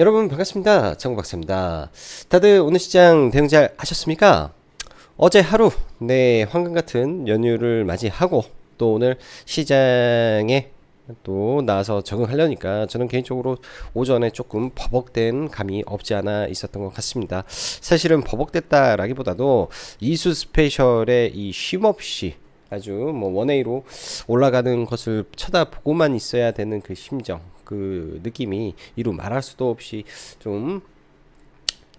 여러분 반갑습니다. 정박사입니다. 다들 오늘 시장 대응 잘 하셨습니까? 어제 하루 네 황금 같은 연휴를 맞이하고 또 오늘 시장에 또 나와서 적응하려니까 저는 개인적으로 오전에 조금 버벅된 감이 없지 않아 있었던 것 같습니다. 사실은 버벅됐다라기보다도 이수 스페셜의 이 쉼없이 아주 뭐 원웨이로 올라가는 것을 쳐다보고만 있어야 되는 그 심정, 그 느낌이 이루 말할 수도 없이 좀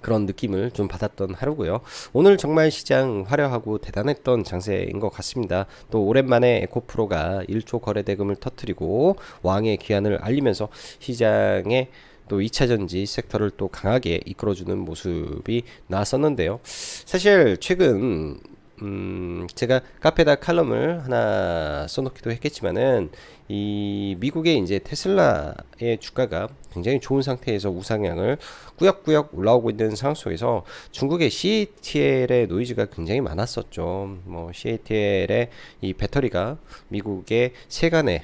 그런 느낌을 좀 받았던 하루고요. 오늘 정말 시장 화려하고 대단했던 장세인 것 같습니다. 또 오랜만에 에코프로가 1조 거래 대금을 터뜨리고 왕의 귀환을 알리면서 시장에 또 2차 전지 섹터를 또 강하게 이끌어주는 모습이 나왔었는데요. 사실 최근 음, 제가 카페에다 칼럼을 하나 써놓기도 했겠지만은 이 미국의 이제 테슬라의 주가가 굉장히 좋은 상태에서 우상향을 꾸역꾸역 올라오고 있는 상황 속에서 중국의 CATL의 노이즈가 굉장히 많았었죠. 뭐 CATL의 이 배터리가 미국의 세간에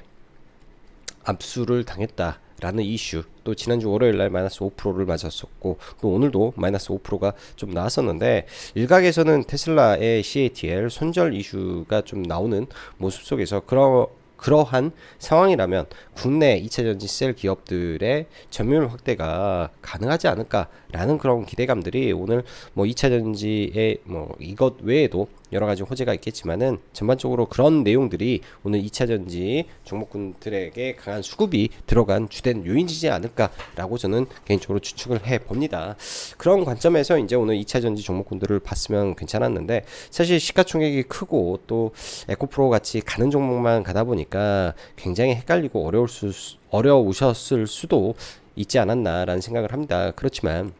압수를 당했다. 라는 이슈 또 지난주 월요일 날 마이너스 5%를 맞았었고 또 오늘도 마이너스 5%가 좀 나왔었는데 일각에서는 테슬라의 CATL 손절 이슈가 좀 나오는 모습 속에서 그러 그러한 상황이라면 국내 2차 전지 셀 기업들의 점유율 확대가 가능하지 않을까 라는 그런 기대감들이 오늘 뭐 2차 전지의 뭐 이것 외에도 여러 가지 호재가 있겠지만은 전반적으로 그런 내용들이 오늘 2차 전지 종목군들에게 강한 수급이 들어간 주된 요인이지 않을까라고 저는 개인적으로 추측을 해 봅니다. 그런 관점에서 이제 오늘 2차 전지 종목군들을 봤으면 괜찮았는데 사실 시가총액이 크고 또 에코프로 같이 가는 종목만 가다 보니까 굉장히 헷갈리고 어려울 수 어려우셨을 수도 있지 않았나라는 생각을 합니다. 그렇지만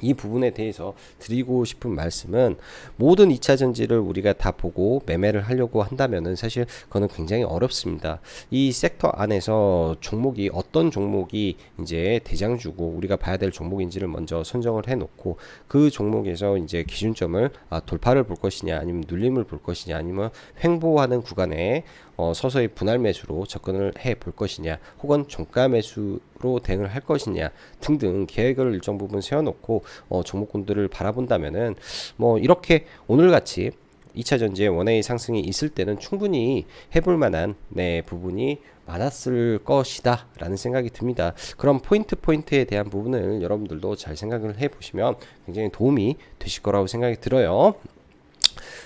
이 부분에 대해서 드리고 싶은 말씀은 모든 2차 전지를 우리가 다 보고 매매를 하려고 한다면은 사실 그거는 굉장히 어렵습니다. 이 섹터 안에서 종목이 어떤 종목이 이제 대장주고 우리가 봐야 될 종목인지를 먼저 선정을 해 놓고 그 종목에서 이제 기준점을 아, 돌파를 볼 것이냐 아니면 눌림을 볼 것이냐 아니면 횡보하는 구간에 어, 서서히 분할 매수로 접근을 해 볼 것이냐 혹은 종가 매수로 대응을 할 것이냐 등등 계획을 일정 부분 세워놓고 어, 종목군들을 바라본다면은 뭐 이렇게 오늘 같이 2차 전지의 원웨이 상승이 있을 때는 충분히 해볼 만한 네 부분이 많았을 것이다 라는 생각이 듭니다. 그런 포인트 포인트에 대한 부분을 여러분들도 잘 생각을 해 보시면 굉장히 도움이 되실 거라고 생각이 들어요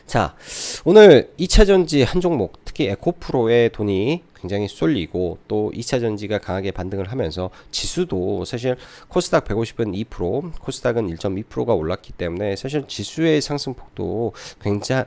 자, 오늘 2차 전지 한 종목, 특히 에코프로의 돈이 굉장히 쏠리고 또 2차 전지가 강하게 반등을 하면서 지수도 사실 코스닥 150은 2%, 코스닥은 1.2%가 올랐기 때문에 사실 지수의 상승폭도 굉장히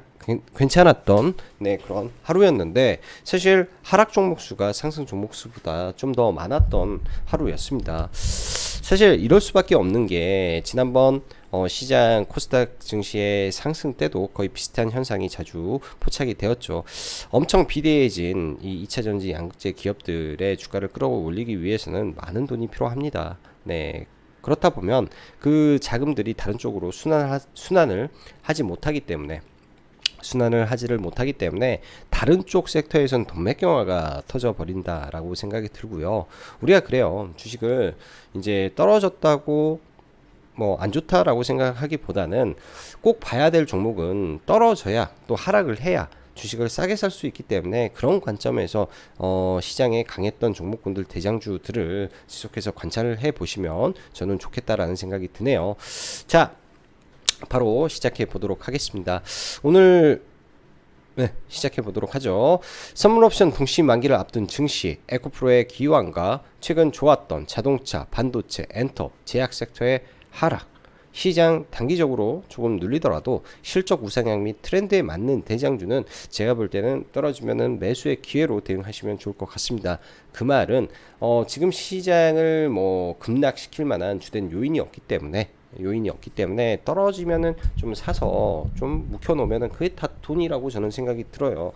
괜찮았던 네 그런 하루였는데 사실 하락 종목 수가 상승 종목 수보다 좀 더 많았던 하루였습니다. 사실 이럴 수밖에 없는 게 지난번 어, 시장 코스닥 증시의 상승 때도 거의 비슷한 현상이 자주 포착이 되었죠. 엄청 비대해진 이 2차 전지 양극재 기업들의 주가를 끌어올리기 위해서는 많은 돈이 필요합니다. 네. 그렇다 보면 그 자금들이 다른 쪽으로 순환 순환을 하지 못하기 때문에 순환을 하지를 못하기 때문에 다른 쪽 섹터에선 돈맥경화가 터져 버린다라고 생각이 들고요. 우리가 그래요. 주식을 이제 떨어졌다고 뭐 안 좋다라고 생각하기보다는 꼭 봐야 될 종목은 떨어져야 또 하락을 해야 주식을 싸게 살 수 있기 때문에 그런 관점에서 어, 시장에 강했던 종목군들 대장주들을 지속해서 관찰을 해 보시면 저는 좋겠다라는 생각이 드네요. 자, 바로 시작해 보도록 하겠습니다. 오늘 네, 시작해 보도록 하죠. 선물 옵션 동시 만기를 앞둔 증시, 에코프로의 기관과 최근 좋았던 자동차, 반도체, 엔터, 제약 섹터의 하락, 시장 단기적으로 조금 눌리더라도 실적 우상향 및 트렌드에 맞는 대장주는 제가 볼 때는 떨어지면은 매수의 기회로 대응하시면 좋을 것 같습니다. 그 말은 어 지금 시장을 뭐 급락시킬 만한 주된 요인이 없기 때문에 요인이 없기 때문에 떨어지면은 좀 사서 좀 묵혀놓으면은 그게 다 돈이라고 저는 생각이 들어요.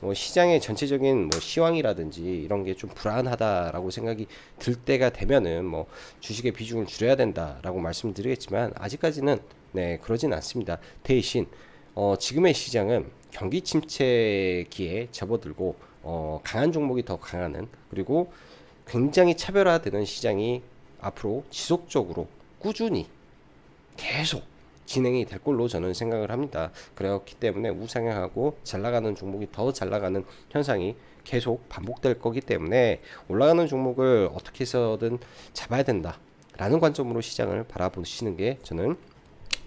뭐 시장의 전체적인 뭐 시황이라든지 이런 게 좀 불안하다라고 생각이 들 때가 되면은 뭐 주식의 비중을 줄여야 된다라고 말씀드리겠지만 아직까지는 네 그러진 않습니다. 대신 어, 지금의 시장은 경기 침체기에 접어들고 어, 강한 종목이 더 강하는 그리고 굉장히 차별화되는 시장이 앞으로 지속적으로 꾸준히 계속 진행이 될 걸로 저는 생각을 합니다. 그렇기 때문에 우상향하고 잘 나가는 종목이 더 잘 나가는 현상이 계속 반복될 거기 때문에 올라가는 종목을 어떻게 해서든 잡아야 된다라는 관점으로 시장을 바라보시는 게 저는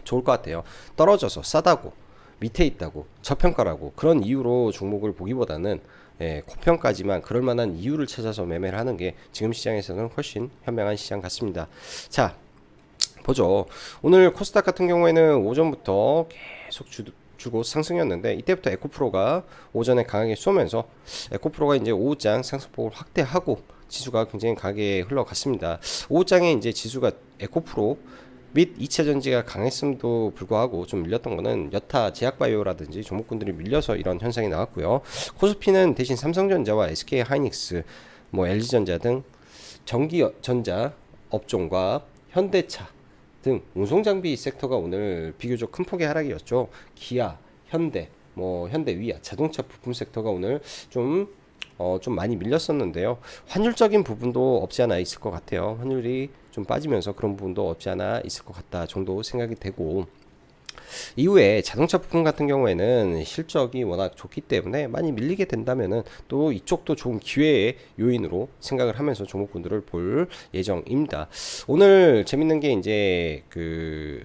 좋을 것 같아요. 떨어져서 싸다고 밑에 있다고 저평가라고 그런 이유로 종목을 보기보다는 예, 고평가지만 그럴 만한 이유를 찾아서 매매를 하는 게 지금 시장에서는 훨씬 현명한 시장 같습니다. 자, 보죠. 오늘 코스닥 같은 경우에는 오전부터 계속 주, 주고 상승이었는데 이때부터 에코프로가 오전에 강하게 쏘면서 에코프로가 이제 오후장 상승폭을 확대하고 지수가 굉장히 강하게 흘러갔습니다. 오후장에 이제 지수가 에코프로 및 2차 전지가 강했음도 불구하고 좀 밀렸던 거는 여타 제약바이오라든지 종목군들이 밀려서 이런 현상이 나왔고요. 코스피는 대신 삼성전자와 SK 하이닉스, 뭐 LG전자 등 전기 전자 업종과 현대차 등 운송장비 섹터가 오늘 비교적 큰 폭의 하락이었죠. 기아, 현대, 뭐 현대 위아 자동차 부품 섹터가 오늘 좀 어, 좀 많이 밀렸었는데요. 환율적인 부분도 없지 않아 있을 것 같아요. 환율이 좀 빠지면서 그런 부분도 없지 않아 있을 것 같다 정도 생각이 되고 이후에 자동차 부품 같은 경우에는 실적이 워낙 좋기 때문에 많이 밀리게 된다면은 또 이쪽도 좋은 기회의 요인으로 생각을 하면서 종목군들을 볼 예정입니다. 오늘 재밌는 게 이제 그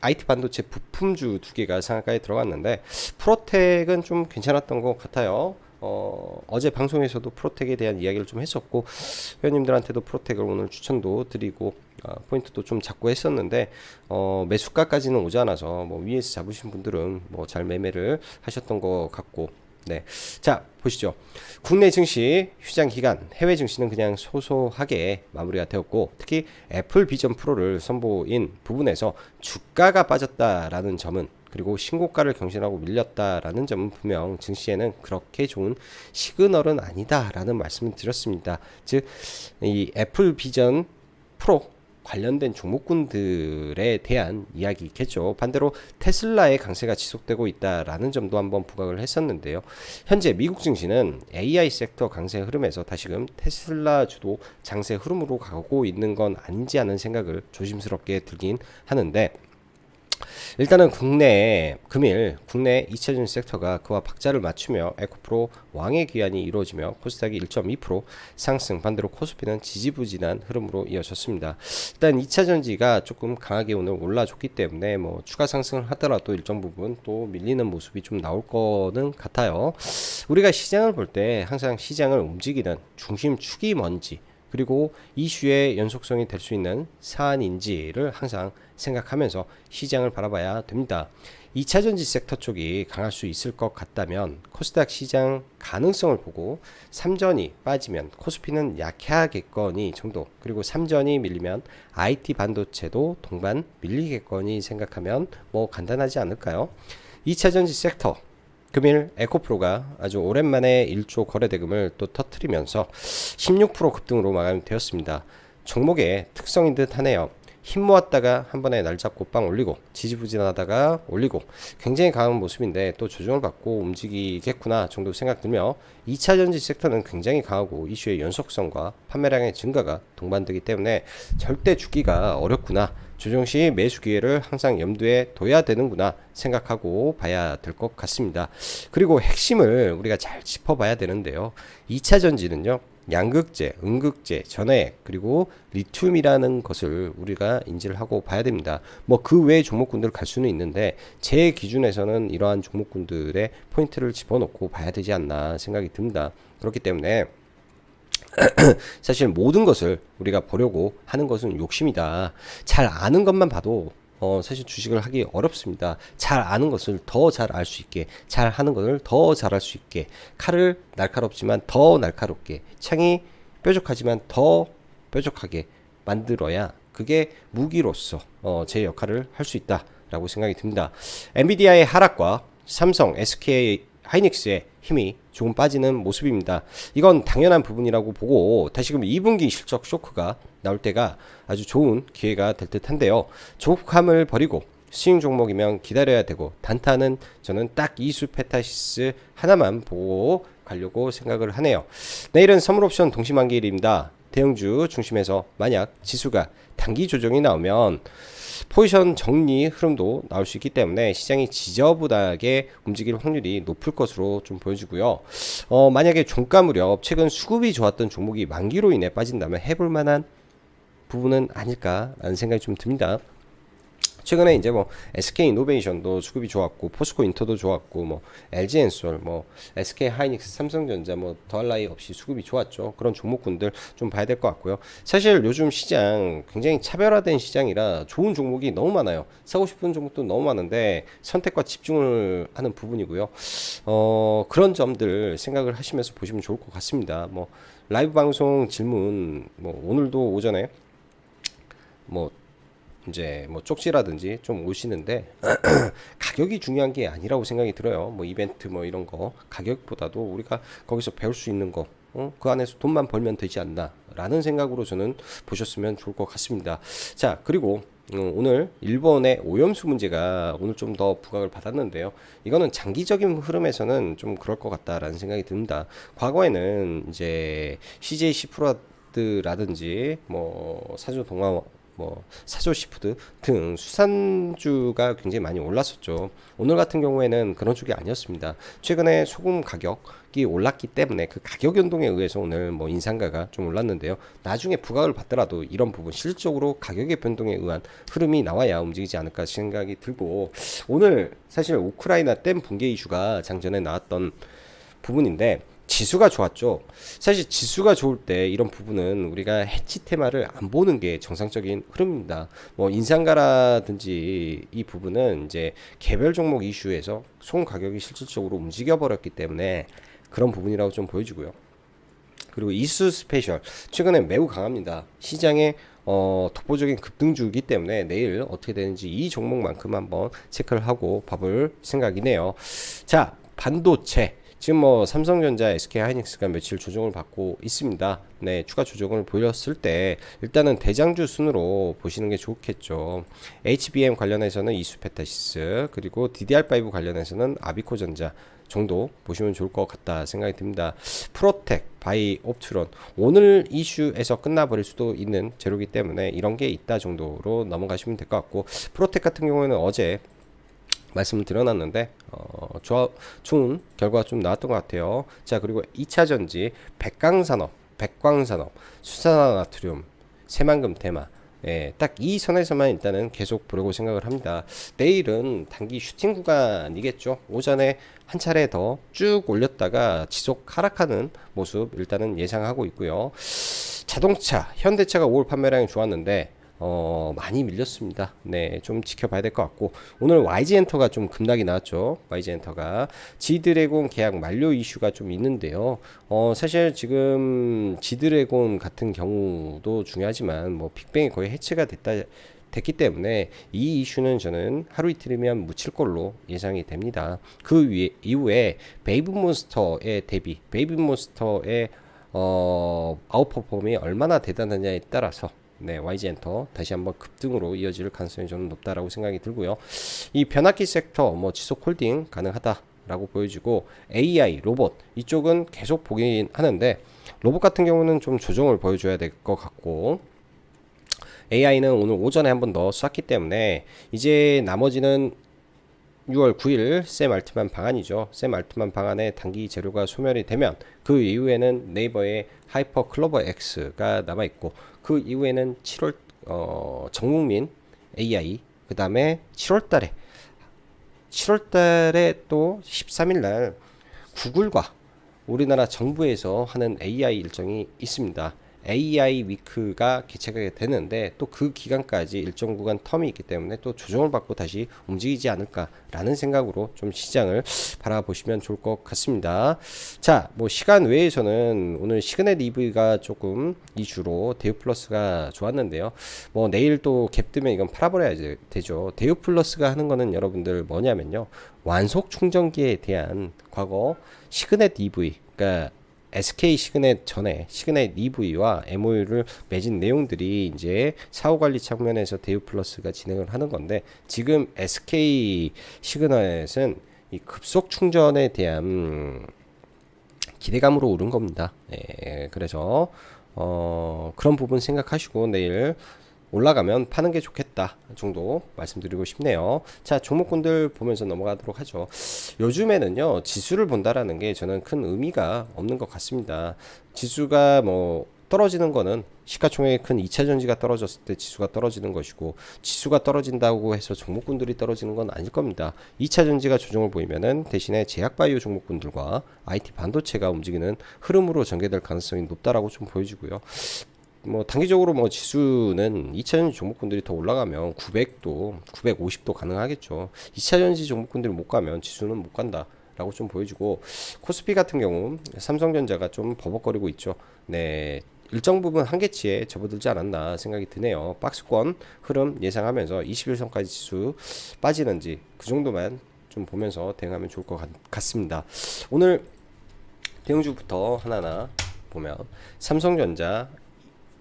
IT 반도체 부품주 두 개가 상한가에 들어갔는데 프로텍은 좀 괜찮았던 것 같아요. 어, 어제 방송에서도 프로텍에 대한 이야기를 좀 했었고 회원님들한테도 프로텍을 오늘 추천도 드리고 어, 포인트도 좀 잡고 했었는데 어, 매수가까지는 오지 않아서 뭐 위에서 잡으신 분들은 뭐 잘 매매를 하셨던 것 같고 네. 자, 보시죠. 국내 증시 휴장 기간, 해외 증시는 그냥 소소하게 마무리가 되었고, 특히 애플 비전 프로를 선보인 부분에서 주가가 빠졌다라는 점은 그리고 신고가를 경신하고 밀렸다라는 점은 분명 증시에는 그렇게 좋은 시그널은 아니다라는 말씀을 드렸습니다. 즉, 이 애플 비전 프로 관련된 종목군들에 대한 이야기겠죠. 반대로 테슬라의 강세가 지속되고 있다라는 점도 한번 부각을 했었는데요. 현재 미국 증시는 AI 섹터 강세 흐름에서 다시금 테슬라 주도 장세 흐름으로 가고 있는 건 아닌지 하는 생각을 조심스럽게 들긴 하는데 일단은 국내 금일 국내 2차전 섹터가 그와 박자를 맞추며 에코프로 왕의 기한이 이루어지며 코스닥이 1.2% 상승 반대로 코스피는 지지부진한 흐름으로 이어졌습니다. 일단 2차 전지가 조금 강하게 오늘 올라줬기 때문에 뭐 추가 상승을 하더라도 일정 부분 또 밀리는 모습이 좀 나올 거는 같아요. 우리가 시장을 볼 때 항상 시장을 움직이는 중심축이 뭔지 그리고 이슈의 연속성이 될 수 있는 사안인지를 항상 생각하면서 시장을 바라봐야 됩니다. 2차 전지 섹터 쪽이 강할 수 있을 것 같다면 코스닥 시장 가능성을 보고 3전이 빠지면 코스피는 약해하겠거니 정도 그리고 3전이 밀리면 IT 반도체도 동반 밀리겠거니 생각하면 뭐 간단하지 않을까요? 2차 전지 섹터 금일 에코프로가 아주 오랜만에 1조 거래 대금을 또 터트리면서 16% 급등으로 마감되었습니다. 종목의 특성인 듯 하네요. 힘 모았다가 한 번에 날 잡고 빵 올리고 지지부진하다가 올리고 굉장히 강한 모습인데 또 조정을 받고 움직이겠구나 정도 생각 들며 2차 전지 섹터는 굉장히 강하고 이슈의 연속성과 판매량의 증가가 동반되기 때문에 절대 죽기가 어렵구나 조정 시 매수 기회를 항상 염두에 둬야 되는구나 생각하고 봐야 될 것 같습니다. 그리고 핵심을 우리가 잘 짚어봐야 되는데요. 2차 전지는요. 양극재, 음극재, 전해액 그리고 리튬이라는 것을 우리가 인지를 하고 봐야 됩니다. 뭐 그 외의 종목군들 갈 수는 있는데 제 기준에서는 이러한 종목군들의 포인트를 집어넣고 봐야 되지 않나 생각이 듭니다. 그렇기 때문에 사실 모든 것을 우리가 보려고 하는 것은 욕심이다. 잘 아는 것만 봐도 어, 사실 주식을 하기 어렵습니다. 잘 아는 것을 더 잘 알 수 있게, 잘 하는 것을 더 잘할 수 있게, 칼을 날카롭지만 더 날카롭게, 창이 뾰족하지만 더 뾰족하게 만들어야 그게 무기로서 어, 제 역할을 할 수 있다라고 생각이 듭니다. 엔비디아의 하락과 삼성, SK 하이닉스의 힘이 조금 빠지는 모습입니다. 이건 당연한 부분이라고 보고 다시금 2분기 실적 쇼크가 나올 때가 아주 좋은 기회가 될 듯한데요. 조급함을 버리고 스윙 종목이면 기다려야 되고 단타는 저는 딱 이수 페타시스 하나만 보고 가려고 생각을 하네요. 내일은 선물 옵션 동시만기일입니다. 대형주 중심에서 만약 지수가 단기 조정이 나오면 포지션 정리 흐름도 나올 수 있기 때문에 시장이 지저분하게 움직일 확률이 높을 것으로 좀 보여지고요. 어, 만약에 종가 무렵 최근 수급이 좋았던 종목이 만기로 인해 빠진다면 해볼 만한 부분은 아닐까라는 생각이 좀 듭니다. 최근에 이제 뭐 SK 이노베이션도 수급이 좋았고 포스코 인터도 좋았고 뭐 LG 엔솔 뭐 SK 하이닉스 삼성전자 뭐 더할 나위 없이 수급이 좋았죠. 그런 종목군들 좀 봐야 될 것 같고요. 사실 요즘 시장 굉장히 차별화된 시장이라 좋은 종목이 너무 많아요. 사고 싶은 종목도 너무 많은데 선택과 집중을 하는 부분이고요. 어 그런 점들 생각을 하시면서 보시면 좋을 것 같습니다. 뭐 라이브 방송 질문 뭐 오늘도 오전에 뭐 이제 뭐 쪽지라든지 좀 오시는데 가격이 중요한 게 아니라고 생각이 들어요. 뭐 이벤트 뭐 이런 거 가격보다도 우리가 거기서 배울 수 있는 거, 어? 그 안에서 돈만 벌면 되지 않나라는 생각으로 저는 보셨으면 좋을 것 같습니다. 자 그리고 음, 오늘 일본의 오염수 문제가 오늘 좀 더 부각을 받았는데요. 이거는 장기적인 흐름에서는 좀 그럴 것 같다라는 생각이 듭니다. 과거에는 이제 CJ 시프라드라든지 뭐 사조 동화 뭐 사조 시푸드 등 수산주가 굉장히 많이 올랐었죠. 오늘 같은 경우에는 그런 쪽이 아니었습니다. 최근에 소금 가격이 올랐기 때문에 그 가격 연동에 의해서 오늘 뭐 인상가가 좀 올랐는데요. 나중에 부각을 받더라도 이런 부분 실질적으로 가격의 변동에 의한 흐름이 나와야 움직이지 않을까 생각이 들고 오늘 사실 우크라이나 댐 붕괴 이슈가 장전에 나왔던 부분인데 지수가 좋았죠. 사실 지수가 좋을 때 이런 부분은 우리가 해치 테마를 안 보는 게 정상적인 흐름입니다. 뭐 인상가라든지 이 부분은 이제 개별 종목 이슈에서 송 가격이 실질적으로 움직여 버렸기 때문에 그런 부분이라고 좀 보여지고요. 그리고 이수 스페셜 최근에 매우 강합니다. 시장에 어, 독보적인 급등주이기 때문에 내일 어떻게 되는지 이 종목만큼 한번 체크를 하고 봐볼 생각이네요. 자, 반도체. 지금 뭐 삼성전자, SK 하이닉스가 며칠 조정을 받고 있습니다. 네, 추가 조정을 보였을 때 일단은 대장주 순으로 보시는 게 좋겠죠. HBM 관련해서는 이수페타시스 그리고 DDR5 관련해서는 아비코전자 정도 보시면 좋을 것 같다 생각이 듭니다. 프로텍, 바이, 옵트론 오늘 이슈에서 끝나버릴 수도 있는 재료기 때문에 이런 게 있다 정도로 넘어가시면 될 것 같고 프로텍 같은 경우에는 어제 말씀을 드려놨는데 어, 좋은 결과가 좀 나왔던 것 같아요. 자 그리고 2차 전지 백광산업, 백광산업, 수산화나트륨, 새만금 테마 예, 딱 이 선에서만 일단은 계속 보려고 생각을 합니다. 내일은 단기 슈팅 구간이겠죠. 오전에 한 차례 더 쭉 올렸다가 지속 하락하는 모습 일단은 예상하고 있고요. 자동차, 현대차가 5월 판매량이 좋았는데 어, 많이 밀렸습니다. 네, 좀 지켜봐야 될 것 같고 오늘 YG 엔터가 좀 급락이 나왔죠. YG 엔터가 지드래곤 계약 만료 이슈가 좀 있는데요. 어, 사실 지금 지드래곤 같은 경우도 중요하지만 뭐 빅뱅이 거의 해체가 됐다 됐기 때문에 이 이슈는 저는 하루 이틀이면 묻힐 걸로 예상이 됩니다. 그 위에, 이후에 베이브몬스터의 대비, 베이브몬스터의 어, 아웃퍼폼이 얼마나 대단하냐에 따라서 네, YG 엔터 다시 한번 급등으로 이어질 가능성이 저는 높다라고 생각이 들고요. 이 변압기 섹터 뭐 지속 홀딩 가능하다 라고 보여지고 AI 로봇 이쪽은 계속 보긴 하는데 로봇 같은 경우는 좀 조정을 보여줘야 될 것 같고 AI는 오늘 오전에 한 번 더 쐈기 때문에 이제 나머지는 6월 9일 샘 알트만 방안이죠. 샘 알트만 방안에 단기 재료가 소멸이 되면 그 이후에는 네이버의 하이퍼 클로버 X가 남아 있고 그 이후에는 7월 어, 정국민 AI 그 다음에 7월 달에 7월 달에 또 13일 날 구글과 우리나라 정부에서 하는 AI 일정이 있습니다. AI 위크가 개최가 되는데 또 그 기간까지 일정 구간 텀이 있기 때문에 또 조정을 받고 다시 움직이지 않을까라는 생각으로 좀 시장을 바라보시면 좋을 것 같습니다. 자, 뭐 시간 외에서는 오늘 시그넷 EV가 조금 이주로 데우 플러스가 좋았는데요. 뭐 내일 또 갭 뜨면 이건 팔아버려야 되죠. 데우 플러스가 하는 거는 여러분들 뭐냐면요. 완속 충전기에 대한 과거 시그넷 EV 그러니까 SK 시그넷 전에 시그넷 EV와 MOU를 맺은 내용들이 이제 사후 관리 측면에서 데우 플러스가 진행을 하는 건데 지금 SK 시그넷은 이 급속 충전에 대한 기대감으로 오른 겁니다. 예, 그래서 어, 그런 부분 생각하시고 내일 올라가면 파는 게 좋겠다 정도 말씀드리고 싶네요. 자 종목군들 보면서 넘어가도록 하죠. 요즘에는요 지수를 본다라는 게 저는 큰 의미가 없는 것 같습니다. 지수가 뭐 떨어지는 거는 시가총액이 큰 2차 전지가 떨어졌을 때 지수가 떨어지는 것이고 지수가 떨어진다고 해서 종목군들이 떨어지는 건 아닐 겁니다. 2차 전지가 조정을 보이면은 대신에 제약바이오 종목군들과 IT 반도체가 움직이는 흐름으로 전개될 가능성이 높다라고 좀 보여지고요. 뭐 단기적으로 뭐 지수는 2차 전지 종목군들이 더 올라가면 900도, 950도 가능하겠죠. 2차 전지 종목군들이 못 가면 지수는 못 간다. 라고 좀 보여주고 코스피 같은 경우 삼성전자가 좀 버벅거리고 있죠. 네. 일정 부분 한계치에 접어들지 않았나 생각이 드네요. 박스권 흐름 예상하면서 21선까지 지수 빠지는지 그 정도만 좀 보면서 대응하면 좋을 것 같, 같습니다. 오늘 대응주부터 하나하나 보면 삼성전자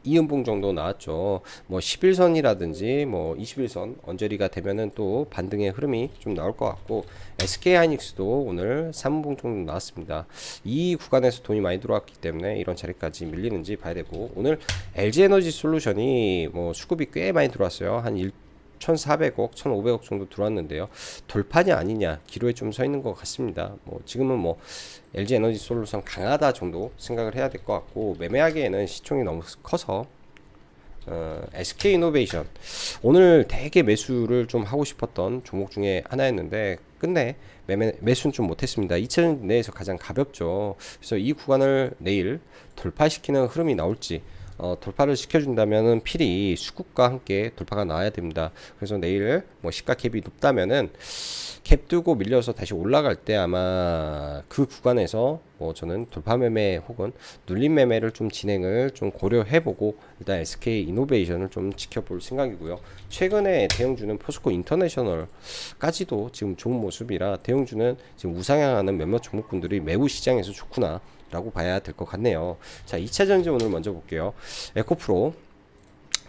이음봉 정도 나왔죠. 뭐 11선이라든지 뭐 21선 언저리가 되면은 또 반등의 흐름이 좀 나올 것 같고 SK 하이닉스도 오늘 3분봉 정도 나왔습니다. 이 구간에서 돈이 많이 들어왔기 때문에 이런 자리까지 밀리는지 봐야 되고 오늘 LG 에너지 솔루션이 뭐 수급이 꽤 많이 들어왔어요. 한 1, 1,400억, 1,500억 정도 들어왔는데요. 돌판이 아니냐 기로에 좀 서 있는 것 같습니다. 뭐 지금은 뭐 LG 에너지 솔루션 강하다 정도 생각을 해야 될 것 같고 매매하기에는 시총이 너무 커서 어, SK 이노베이션 오늘 되게 매수를 좀 하고 싶었던 종목 중에 하나였는데 끝내 매매 매수는 좀 못했습니다. 2천 내에서 가장 가볍죠. 그래서 이 구간을 내일 돌파시키는 흐름이 나올지 어, 돌파를 시켜준다면은 필히 수급과 함께 돌파가 나와야 됩니다. 그래서 내일 뭐 시가 캡이 높다면은 캡 뜨고 밀려서 다시 올라갈 때 아마 그 구간에서 뭐 저는 돌파 매매 혹은 눌림 매매를 좀 진행을 좀 고려해보고 일단 SK 이노베이션을 좀 지켜볼 생각이고요. 최근에 대형주는 포스코 인터내셔널까지도 지금 좋은 모습이라 대형주는 지금 우상향하는 몇몇 종목군들이 매우 시장에서 좋구나. 라고 봐야 될 것 같네요. 자, 2차 전지 오늘 먼저 볼게요. 에코프로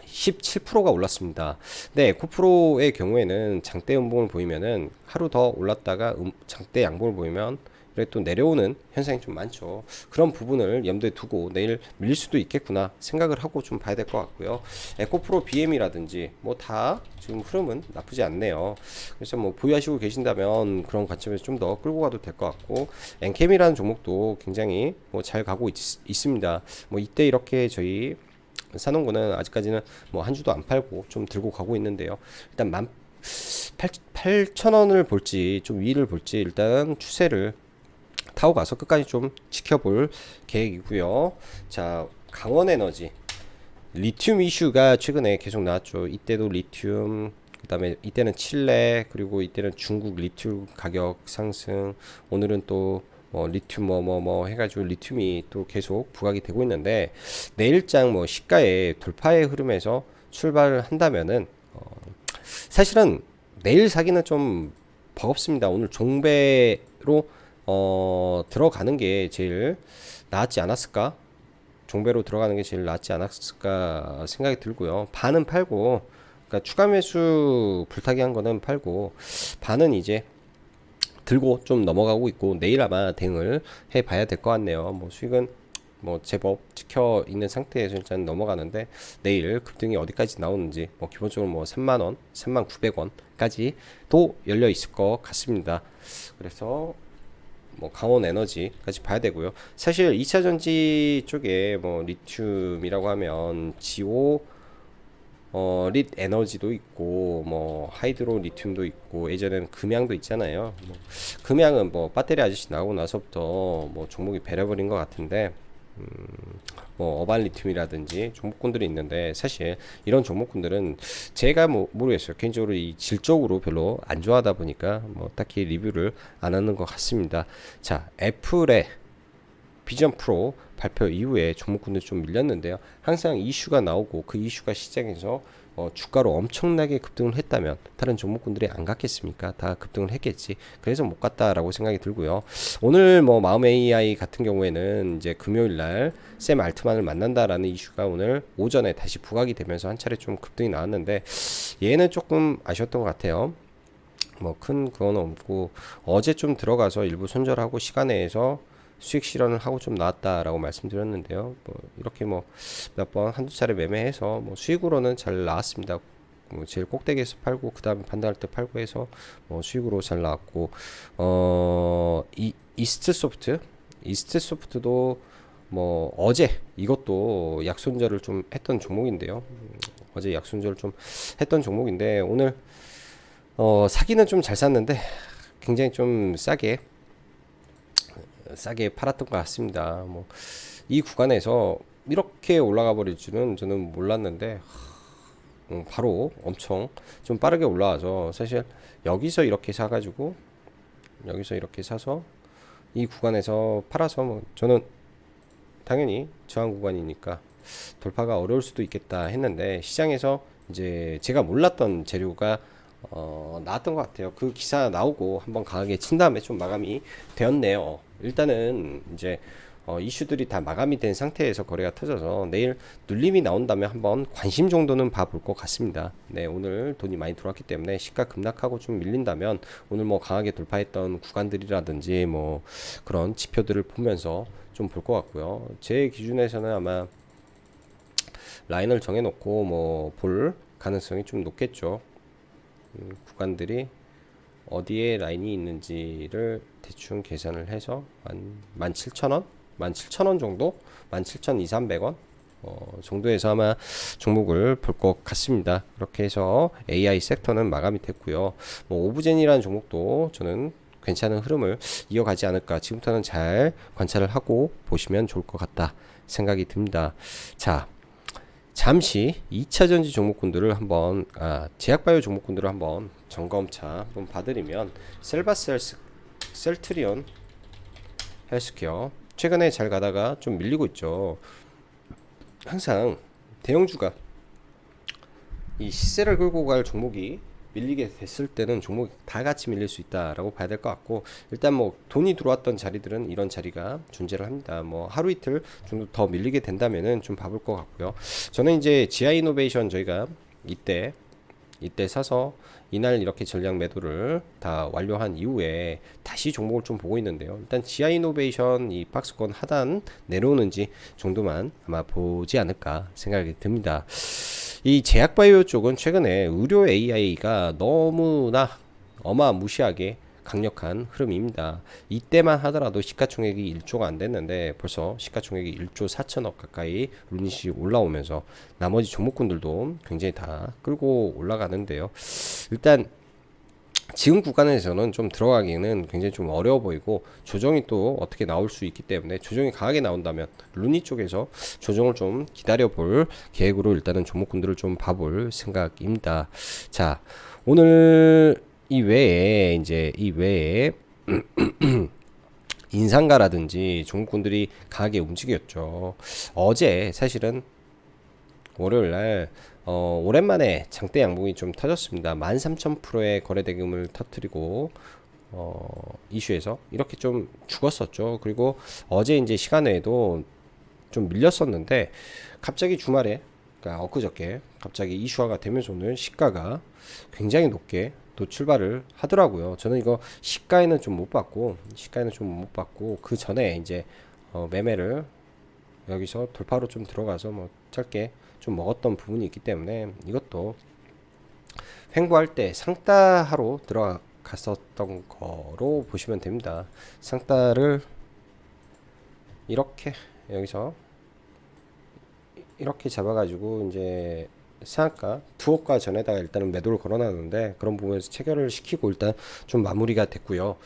17%가 올랐습니다. 네, 에코프로의 경우에는 장대 음봉을 보이면은 하루 더 올랐다가 음, 장대 양봉을 보이면 그래 또 내려오는 현상이 좀 많죠. 그런 부분을 염두에 두고 내일 밀릴 수도 있겠구나 생각을 하고 좀 봐야 될 것 같고요. 에코프로 BM이라든지 뭐 다 지금 흐름은 나쁘지 않네요. 그래서 뭐 보유하시고 계신다면 그런 관점에서 좀 더 끌고 가도 될 것 같고 엔캠이라는 종목도 굉장히 뭐 잘 가고 있, 있습니다. 뭐 이때 이렇게 저희 사놓은 아직까지는 뭐 한 주도 안 팔고 좀 들고 가고 있는데요. 일단 만 8, 8천 원을 볼지 좀 위를 볼지 일단 추세를 타고 가서 끝까지 좀 지켜볼 계획이고요. 자, 강원 에너지 리튬 이슈가 최근에 계속 나왔죠. 이때도 리튬 그다음에 이때는 칠레 그리고 이때는 중국 리튬 가격 상승 오늘은 또 뭐 리튬 뭐 뭐뭐 뭐, 뭐 해가지고 리튬이 또 계속 부각이 되고 있는데 내일장 뭐 시가의 돌파의 흐름에서 출발을 한다면은 어 사실은 내일 사기는 좀 버겁습니다. 오늘 종배로 어, 들어가는 게 제일 낫지 않았을까? 종배로 들어가는 게 제일 낫지 않았을까 생각이 들고요. 반은 팔고, 그러니까 추가 매수 불타기 한 거는 팔고, 반은 이제 들고 좀 넘어가고 있고, 내일 아마 대응을 해 봐야 될 것 같네요. 뭐 수익은 뭐 제법 지켜 있는 상태에서 일단 넘어가는데 내일 급등이 어디까지 나오는지 뭐 기본적으로 뭐 3만 원, 3만 900원까지도 열려 있을 것 같습니다. 그래서 뭐 강원 에너지까지 봐야 되고요. 사실 2차 전지 쪽에 뭐 리튬이라고 하면 지오 어, 릿 에너지도 있고 뭐 하이드로 리튬도 있고 예전에는 금양도 있잖아요. 뭐, 금양은 뭐 배터리 아저씨 나오고 나서부터 뭐 종목이 배려버린 것 같은데 음, 뭐 어반 리튬이라든지 종목군들이 있는데 사실 이런 종목군들은 제가 뭐 모르겠어요. 개인적으로 이 질적으로 별로 안 좋아하다 보니까 뭐 딱히 리뷰를 안 하는 것 같습니다. 자, 애플의 비전 프로 발표 이후에 종목군들 좀 밀렸는데요. 항상 이슈가 나오고 그 이슈가 시장에서 어, 주가로 엄청나게 급등을 했다면 다른 종목군들이 안 갔겠습니까? 다 급등을 했겠지. 그래서 못 갔다라고 생각이 들고요. 오늘 뭐 마음 AI 같은 경우에는 이제 금요일 날 샘 알트만을 만난다라는 이슈가 오늘 오전에 다시 부각이 되면서 한 차례 좀 급등이 나왔는데 얘는 조금 아쉬웠던 것 같아요. 뭐 큰 그건 없고 어제 좀 들어가서 일부 손절하고 시간내에서 수익 실현을 하고 좀 나왔다라고 말씀드렸는데요. 뭐 이렇게 뭐 몇 번 한두 차례 매매해서 뭐 수익으로는 잘 나왔습니다. 뭐 제일 꼭대기에서 팔고 그 다음에 반등할 때 팔고 해서 뭐 수익으로 잘 나왔고 어 이, 이스트 소프트 이스트 소프트도 뭐 어제 이것도 약손절을 좀 했던 종목인데요. 음, 어제 약손절을 좀 했던 종목인데 오늘 어 사기는 좀 잘 샀는데 굉장히 좀 싸게 싸게 팔았던 것 같습니다. 뭐 이 구간에서 이렇게 올라가 버릴 줄은 저는 몰랐는데 음, 바로 엄청 좀 빠르게 올라와서 사실 여기서 이렇게 사가지고 여기서 이렇게 사서 이 구간에서 팔아서 뭐 저는 당연히 저항 구간이니까 돌파가 어려울 수도 있겠다 했는데 시장에서 이제 제가 몰랐던 재료가 어, 나왔던 것 같아요. 그 기사 나오고 한번 강하게 친 다음에 좀 마감이 되었네요. 일단은 이제 어, 이슈들이 다 마감이 된 상태에서 거래가 터져서 내일 눌림이 나온다면 한번 관심 정도는 봐볼 것 같습니다. 네, 오늘 돈이 많이 들어왔기 때문에 시가 급락하고 좀 밀린다면 오늘 뭐 강하게 돌파했던 구간들이라든지 뭐 그런 지표들을 보면서 좀 볼 것 같고요. 제 기준에서는 아마 라인을 정해놓고 뭐 볼 가능성이 좀 높겠죠. 음, 구간들이 어디에 라인이 있는지를 대충 계산을 해서 한 17,000원? 17,000원 정도? 17,200원? 어, 정도에서 아마 종목을 볼 것 같습니다. 그렇게 해서 AI 섹터는 마감이 됐고요. 뭐 오브젠이라는 종목도 저는 괜찮은 흐름을 이어가지 않을까. 지금부터는 잘 관찰을 하고 보시면 좋을 것 같다 생각이 듭니다. 자, 잠시 2차 전지 종목군들을 한번 아, 제약바이오 종목군들을 한번 점검차 한번 봐드리면 셀바셀스 셀트리온 헬스케어 최근에 잘 가다가 좀 밀리고 있죠. 항상 대형주가 이 시세를 끌고 갈 종목이 밀리게 됐을 때는 종목이 다 같이 밀릴 수 있다라고 봐야 될 것 같고 일단 뭐 돈이 들어왔던 자리들은 이런 자리가 존재를 합니다. 뭐 하루 이틀 정도 더 밀리게 된다면은 좀 봐볼 것 같고요. 저는 이제 지아 이노베이션 저희가 이때 이때 사서 이날 이렇게 전략 매도를 다 완료한 이후에 다시 종목을 좀 보고 있는데요. 일단 지아 이노베이션 이 박스권 하단 내려오는지 정도만 아마 보지 않을까 생각이 듭니다. 이 제약바이오 쪽은 최근에 의료 AI가 너무나 어마무시하게 강력한 흐름입니다. 이때만 하더라도 시가총액이 1조가 안 됐는데 벌써 시가총액이 1조 4천억 가까이 루닛이 올라오면서 나머지 종목군들도 굉장히 다 끌고 올라가는데요. 일단 지금 구간에서는 좀 들어가기는 굉장히 좀 어려워 보이고 조정이 또 어떻게 나올 수 있기 때문에 조정이 강하게 나온다면 루니 쪽에서 조정을 좀 기다려 볼 계획으로 일단은 종목군들을 좀 봐볼 생각입니다. 자, 오늘 이 외에 이제 이 외에 인상가라든지 종목군들이 강하게 움직였죠. 어제 사실은 월요일 날 어, 오랜만에 장대 양봉이 좀 터졌습니다. 13,000%의 거래 대금을 터트리고 어, 이슈에서 이렇게 좀 죽었었죠. 그리고 어제 이제 시간 외에도 좀 밀렸었는데 갑자기 주말에 그러니까 엊그저께 갑자기 이슈화가 되면서 오늘 시가가 굉장히 높게 또 출발을 하더라고요. 저는 이거 시가에는 좀 못 봤고 시가에는 좀 못 봤고 그 전에 이제 어, 매매를 여기서 돌파로 좀 들어가서 뭐 짧게 좀 먹었던 부분이 있기 때문에 이것도 횡보할 때 상따하러 들어갔었던 거로 보시면 됩니다. 상따를 이렇게 여기서 이렇게 잡아가지고 이제 상한가 두호가 전에다가 일단은 매도를 걸어놨는데 그런 부분에서 체결을 시키고 일단 좀 마무리가 됐고요.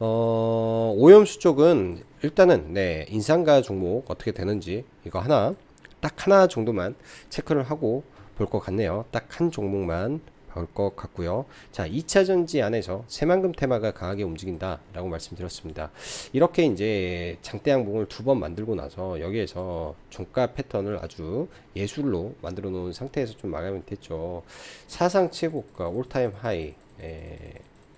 어, 오염수 쪽은 일단은 네 인상가 종목 어떻게 되는지 이거 하나 딱 하나 정도만 체크를 하고 볼 것 같네요. 딱 한 종목만 볼 것 같고요. 자, 2차 전지 안에서 새만금 테마가 강하게 움직인다라고 말씀드렸습니다. 이렇게 이제 장대 양봉을 두 번 만들고 나서 여기에서 종가 패턴을 아주 예술로 만들어 놓은 상태에서 좀 마감이 됐죠. 사상 최고가 올타임 하이 에,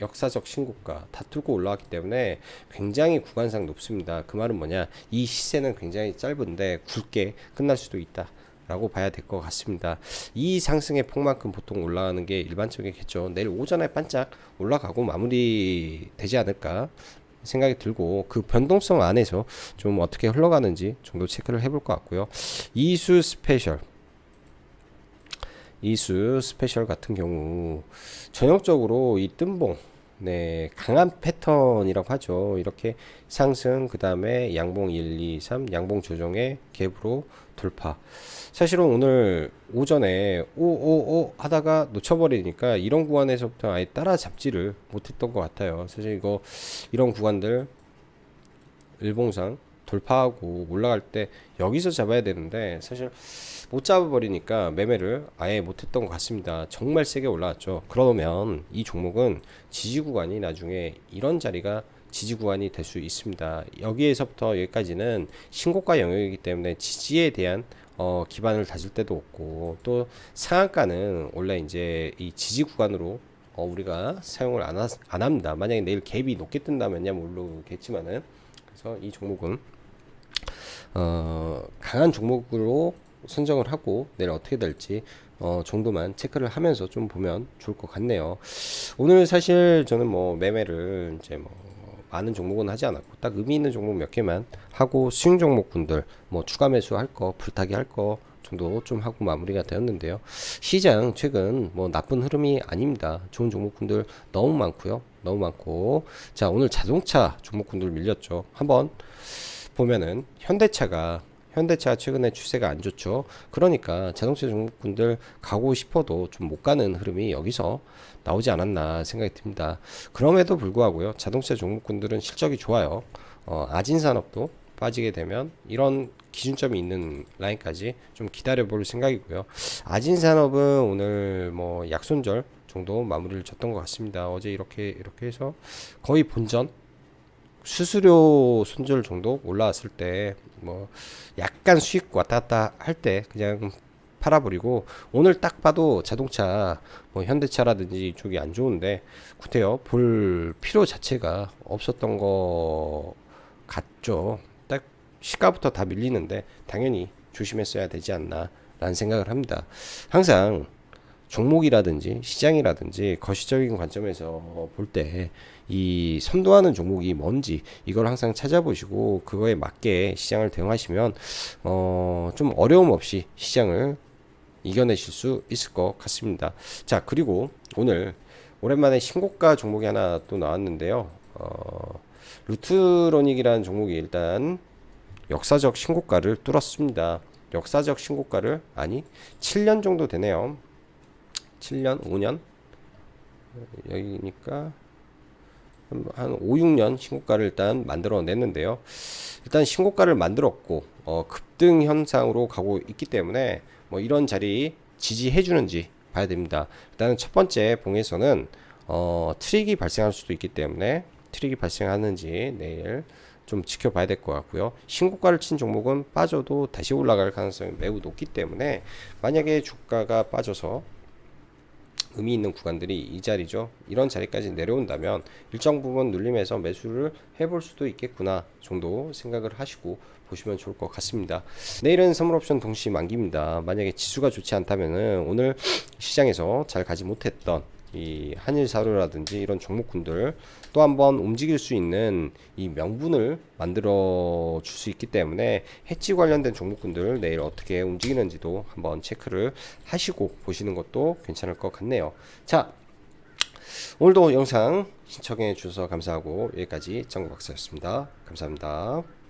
역사적 신고가 다 뚫고 올라왔기 때문에 굉장히 구간상 높습니다. 그 말은 뭐냐? 이 시세는 굉장히 짧은데 굵게 끝날 수도 있다. 라고 봐야 될 것 같습니다. 이 상승의 폭만큼 보통 올라가는 게 일반적이겠죠. 내일 오전에 반짝 올라가고 마무리 되지 않을까 생각이 들고 그 변동성 안에서 좀 어떻게 흘러가는지 정도 체크를 해볼 것 같고요. 이수 스페셜 이수 스페셜 같은 경우 전형적으로 이 뜸봉 네, 강한 패턴이라고 하죠. 이렇게 상승, 그 다음에 양봉 1, 2, 3, 양봉 조정의 갭으로 돌파. 사실은 오늘 오전에 오 오 오 하다가 놓쳐버리니까 이런 구간에서부터 아예 따라잡지를 못했던 것 같아요. 사실 이거 이런 구간들 일봉상 돌파하고 올라갈 때 여기서 잡아야 되는데 사실 못 잡아버리니까 매매를 아예 못했던 것 같습니다. 정말 세게 올라왔죠. 그러면 이 종목은 지지 구간이 나중에 이런 자리가 지지 구간이 될 수 있습니다. 여기에서부터 여기까지는 신고가 영역이기 때문에 지지에 대한 어, 기반을 다질 때도 없고 또 상한가는 원래 이제 이 지지 구간으로 어, 우리가 사용을 안, 하, 안 합니다. 만약에 내일 갭이 높게 뜬다면야 모르겠지만은 그래서 이 종목은 어, 강한 종목으로 선정을 하고 내일 어떻게 될지 어, 정도만 체크를 하면서 좀 보면 좋을 것 같네요. 오늘 사실 저는 뭐 매매를 이제 뭐 많은 종목은 하지 않았고 딱 의미 있는 종목 몇 개만 하고 수익 종목분들 뭐 추가 매수 할 거, 불타기 할 거 정도 좀 하고 마무리가 되었는데요. 시장 최근 뭐 나쁜 흐름이 아닙니다. 좋은 종목군들 너무 많고요. 너무 많고 자 오늘 자동차 종목군들 밀렸죠. 한번 보면은 현대차가 현대차 최근에 추세가 안 좋죠. 그러니까 자동차 종목군들 가고 싶어도 좀 못 가는 흐름이 여기서 나오지 않았나 생각이 듭니다. 그럼에도 불구하고요. 자동차 종목군들은 실적이 좋아요. 어, 아진산업도 빠지게 되면 이런 기준점이 있는 라인까지 좀 기다려 볼 생각이고요. 아진산업은 오늘 뭐 약손절 정도 마무리를 졌던 것 같습니다. 어제 이렇게 이렇게 해서 거의 본전 수수료 손절 정도 올라왔을 때 뭐 약간 수익 왔다 갔다 할 때 그냥 팔아버리고 오늘 딱 봐도 자동차 뭐 현대차라든지 이쪽이 안 좋은데 구태여 볼 필요 자체가 없었던 거 같죠. 딱 시가부터 다 밀리는데 당연히 조심했어야 되지 않나 라는 생각을 합니다. 항상 종목이라든지 시장이라든지 거시적인 관점에서 볼 때 이 선도하는 종목이 뭔지 이걸 항상 찾아보시고 그거에 맞게 시장을 대응하시면 어 좀 어려움 없이 시장을 이겨내실 수 있을 것 같습니다. 자 그리고 오늘 오랜만에 신고가 종목이 하나 또 나왔는데요. 어, 루트로닉이라는 종목이 일단 역사적 신고가를 뚫었습니다. 역사적 신고가를 아니 7년 정도 되네요. 7년, 5년 여기니까 한, 한 5, 6년 신고가를 일단 만들어 냈는데요. 일단 신고가를 만들었고 어, 급등 현상으로 가고 있기 때문에 뭐 이런 자리 지지해 주는지 봐야 됩니다. 일단은 첫 번째 봉에서는 어, 트릭이 발생할 수도 있기 때문에 트릭이 발생하는지 내일 좀 지켜봐야 될 것 같고요. 신고가를 친 종목은 빠져도 다시 올라갈 가능성이 매우 높기 때문에 만약에 주가가 빠져서 의미 있는 구간들이 이 자리죠. 이런 자리까지 내려온다면 일정 부분 눌림에서 매수를 해볼 수도 있겠구나 정도 생각을 하시고 보시면 좋을 것 같습니다. 내일은 선물 옵션 동시 만기입니다. 만약에 지수가 좋지 않다면은 오늘 시장에서 잘 가지 못했던 이 한일 사료라든지 이런 종목군들 또 한번 움직일 수 있는 이 명분을 만들어 줄 수 있기 때문에 해치 관련된 종목군들 내일 어떻게 움직이는지도 한번 체크를 하시고 보시는 것도 괜찮을 것 같네요. 자, 오늘도 영상 신청해 주셔서 감사하고 여기까지 정박사였습니다. 감사합니다.